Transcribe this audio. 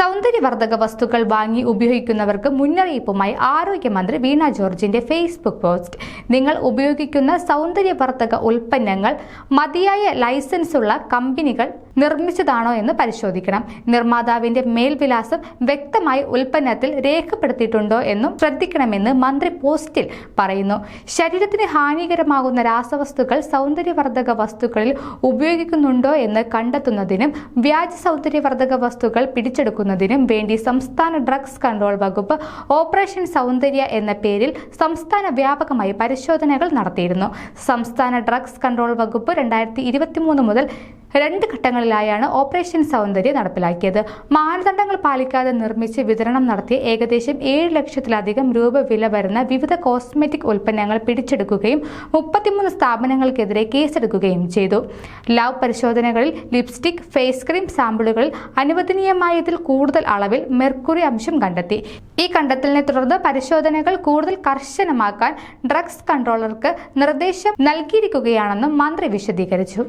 സൗന്ദര്യവർദ്ധക വസ്തുക്കൾ വാങ്ങി ഉപയോഗിക്കുന്നവർക്ക് മുന്നറിയിപ്പുമായി ആരോഗ്യമന്ത്രി വീണ ജോർജിന്റെ ഫേസ്ബുക്ക് പോസ്റ്റ്. നിങ്ങൾ ഉപയോഗിക്കുന്ന സൗന്ദര്യവർദ്ധക ഉൽപ്പന്നങ്ങൾ മതിയായ ലൈസൻസ് ഉള്ള കമ്പനികൾ നിർമ്മിച്ചതാണോ എന്ന് പരിശോധിക്കണം. നിർമ്മാതാവിന്റെ മേൽവിലാസം വ്യക്തമായി ഉൽപ്പന്നത്തിൽ രേഖപ്പെടുത്തിയിട്ടുണ്ടോ എന്നും ശ്രദ്ധിക്കണമെന്ന് മന്ത്രി പോസ്റ്റിൽ പറയുന്നു. ശരീരത്തിന് ഹാനികരമാകുന്ന രാസവസ്തുക്കൾ സൗന്ദര്യവർദ്ധക വസ്തുക്കളിൽ ഉപയോഗിക്കുന്നുണ്ടോ എന്ന് കണ്ടെത്തുന്നതിനും വ്യാജ സൗന്ദര്യവർദ്ധക വസ്തുക്കൾ പിടിച്ചെടുക്കുന്നതിനും വേണ്ടി സംസ്ഥാന ഡ്രഗ്സ് കൺട്രോൾ വകുപ്പ് ഓപ്പറേഷൻ സൗന്ദര്യ എന്ന പേരിൽ സംസ്ഥാന വ്യാപകമായി പരിശോധനകൾ നടത്തിയിരുന്നു. സംസ്ഥാന ഡ്രഗ്സ് കൺട്രോൾ വകുപ്പ് രണ്ടായിരത്തി മുതൽ രണ്ട് ഘട്ടങ്ങളിലായാണ് ഓപ്പറേഷൻ സൗന്ദര്യം നടപ്പിലാക്കിയത്. മാനദണ്ഡങ്ങൾ പാലിക്കാതെ നിർമ്മിച്ച് വിതരണം നടത്തിയ ഏകദേശം ഏഴ് ലക്ഷത്തിലധികം രൂപ വില വരുന്ന വിവിധ കോസ്മെറ്റിക് ഉൽപ്പന്നങ്ങൾ പിടിച്ചെടുക്കുകയും മുപ്പത്തിമൂന്ന് സ്ഥാപനങ്ങൾക്കെതിരെ കേസെടുക്കുകയും ചെയ്തു. ലവ് പരിശോധനകളിൽ ലിപ്സ്റ്റിക് ഫേസ് ക്രീം സാമ്പിളുകൾ അനുവദനീയമായതിൽ കൂടുതൽ അളവിൽ മെർക്കുറി അംശം കണ്ടെത്തി. ഈ കണ്ടെത്തലിനെ തുടർന്ന് പരിശോധനകൾ കൂടുതൽ കർശനമാക്കാൻ ഡ്രഗ്സ് കൺട്രോളർക്ക് നിർദ്ദേശം നൽകിയിരിക്കുകയാണെന്നും മന്ത്രി വിശദീകരിച്ചു.